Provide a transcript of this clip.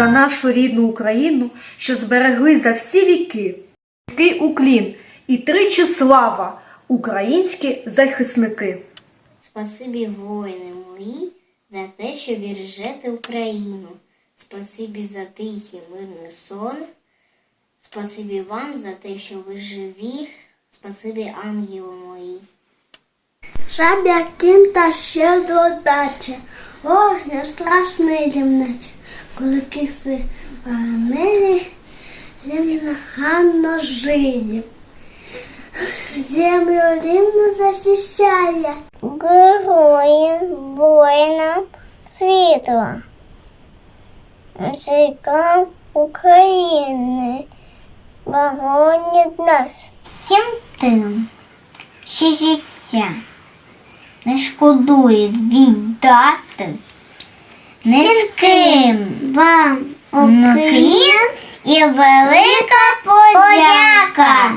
за нашу рідну Україну, що зберегли за всі віки. Низький уклін і тричі слава, українські захисники. Спасибі, воїни мої, за те, що бережете Україну. Спасибі за тихий мирний сон. Спасибі вам за те, що ви живі. Спасибі, ангели мої. Жаб'я кінь та ще додача, огня страшний лімнич, коли киси ванилі, ганно. Землю рівно захищає. Героїн воїнам світла. Жикам України. Вагонять нас. Всім тим, що життя не шкодують віддати. Низьким вам уклін і велика подяка.